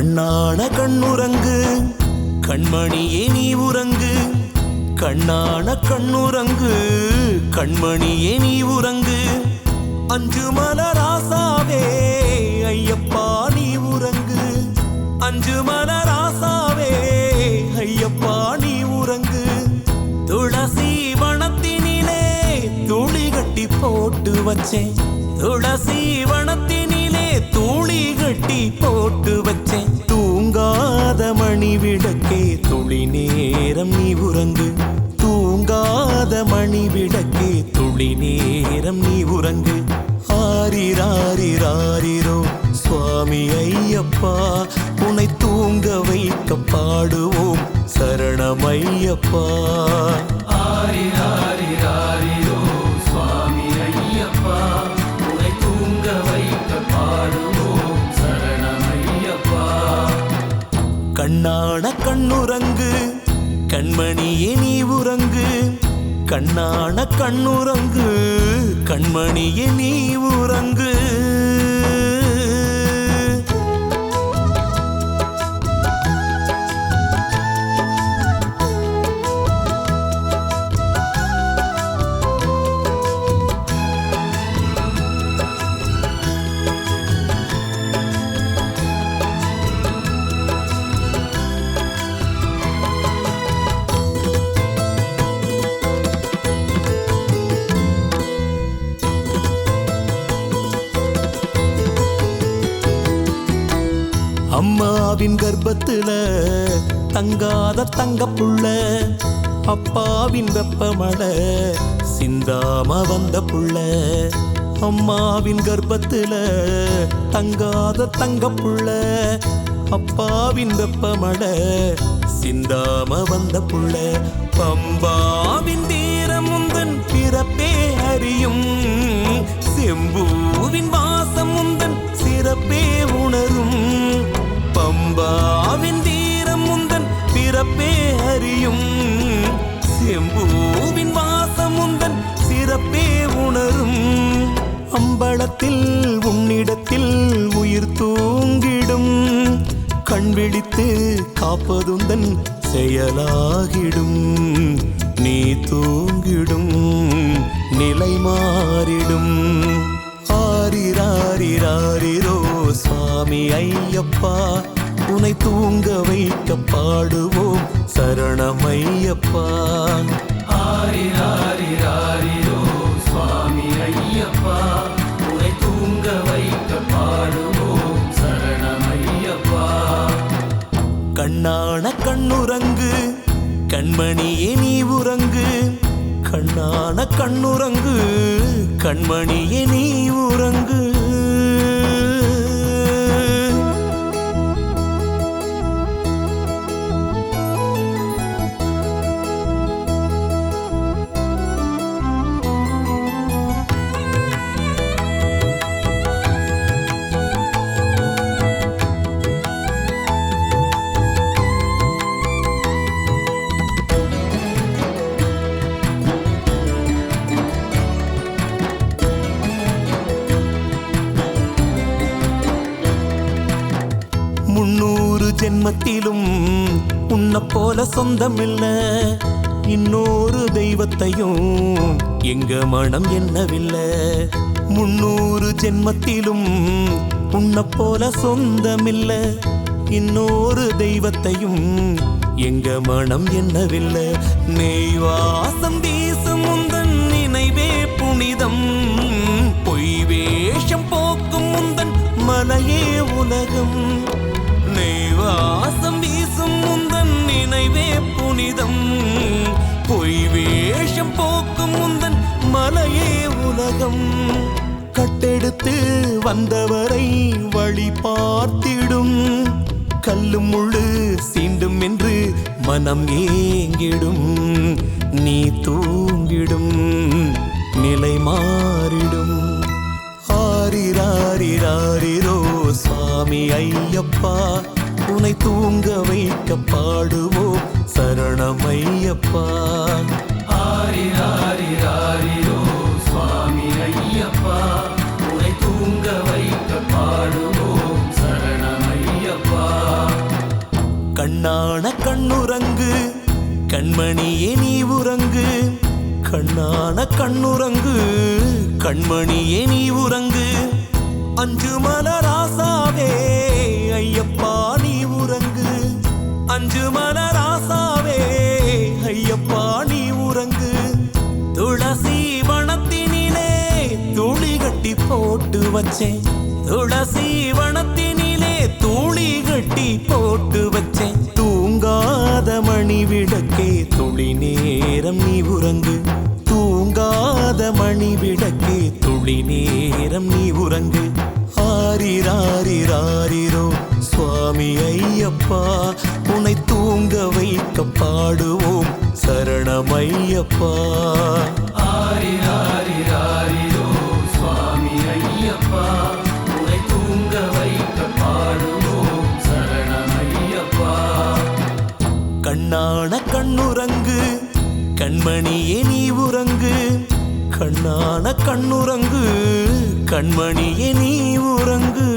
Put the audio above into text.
கண்ணான கண்ணுறங்கு கண்மணியே நீ உறங்கு. கண்ணான கண்ணுறங்கு கண்மணியே நீ உறங்கு. அஞ்சு மலராசாவே ஐயப்பா நீ உறங்கு. அஞ்சு மலராசாவே ஐயப்பா நீ உறங்கு. துளசி வனத்தினிலே துளி கட்டி போட்டு வச்சேன். துளசி வனத்தினிலே கட்டி போட்டு வச்சேன். தூங்காத மணி விடக்கே துளி நேரம் நீ உறங்கு. தூங்காத மணி விடக்கே துளி நேரம் நீ உறங்கு. ஆரிராரிராரிரோ சுவாமி ஐயப்பா உனை தூங்க வைக்க பாடுவோம். சரணமையப்பா ஆரிராரிராரி கண்ணான கண்ணுறங்கு கண்மணியே நீ உறங்கு. கண்ணான கண்ணுறங்கு கண்மணியே நீ உறங்கு. அம்மாவின் கர்ப்பத்துல தங்காத தங்கப்புள்ள அப்பாவின் வெப்பமழை சிந்தாம வந்த புள்ள. அம்மாவின் கர்ப்பத்துல தங்காத தங்கப்புள்ள அப்பாவின் வெப்பமழை சிந்தாம வந்த புள்ள. பம்பாவின் தீரமுந்தன் பிறப்பே அறியும் செம்பூவின் வாசம் முந்தன் விழித்து காப்பதுந்தன் செயலாகிடும். நீ தூங்கிடும் நிலை மாறிடும். ஆரிராரிராரிரோ சுவாமி ஐயப்பா உனை தூங்க வைக்க பாடுவோம் சரணமையப்பா. ஆரிராரிராரிரோ சுவாமி ஐயப்பா. கண்மணியே நீ உறங்கு. கண்ணான கண்ணுறங்கு. கண்மணியே நீ உறங்கு. தெய்வத்திலும் உன்னை போல சொந்தமில்ல. இன்னொரு தெய்வத்தையும் எங்க மனம் என்னவில்லை முன்னூறு ஜென்மத்திலும் உன்னை போல சொந்தமில்ல. இன்னொரு தெய்வத்தையும் எங்க மனம் என்னவில்லை நெய்வாசம் வீசும் முந்தன் நினைவே புனிதம். பொய் வேஷம் போக்கும் முந்தன் மலையே உலகம். நெய்வாசம் வீசும் முந்தன் நினைவே புனிதம். பொய் வேஷம் போக்கும் முந்தன் மலையே உலகம். கட்டெடுத்து வந்தவரை வழி பார்த்திடும். கல்லும் முள்ளு சீண்டும் என்று மனம் ஏங்கிடும். நீ தூங்கிடும் நிலை மாறிடும். ஆரிராரிராரிரோ சுவாமி ஐயப்பா உனை தூங்க வைக்க பாடுவோம் சரணமையப்பா. ஆரிராரிராரிரோ சுவாமி ஐயப்பா உனை தூங்க வைக்க பாடுவோம் சரணமையப்பா. கண்ணான கண்ணுறங்கு கண்மணியே நீ உறங்கு. கண்ணான கண்ணுறங்கு கண்மணியே நீ உறங்கு. அஞ்சு மலராசாவே ஐயப்பா நீ உறங்கு. அஞ்சு மலராசாவே ஐயப்பா நீ உறங்கு. துளசி வனத்தினிலே துளி கட்டி போட்டு வச்சேன். துளசி ஆரிராரிராரிரோ சுவாமி ஐயப்பா உன்னை தூங்க வைக்க பாடுவோம். சரணமையப்பா. ஆரிராரிராரிரோ சுவாமி ஐயப்பா உனை தூங்க வைக்க பாடுவோம். சரணமையப்பா. கண்ணான கண்ணுறங்கு கண்மணியே நீ உறங்கு. கண்ணான கண்ணுறங்கு கண்மணியே நீ உறங்கு.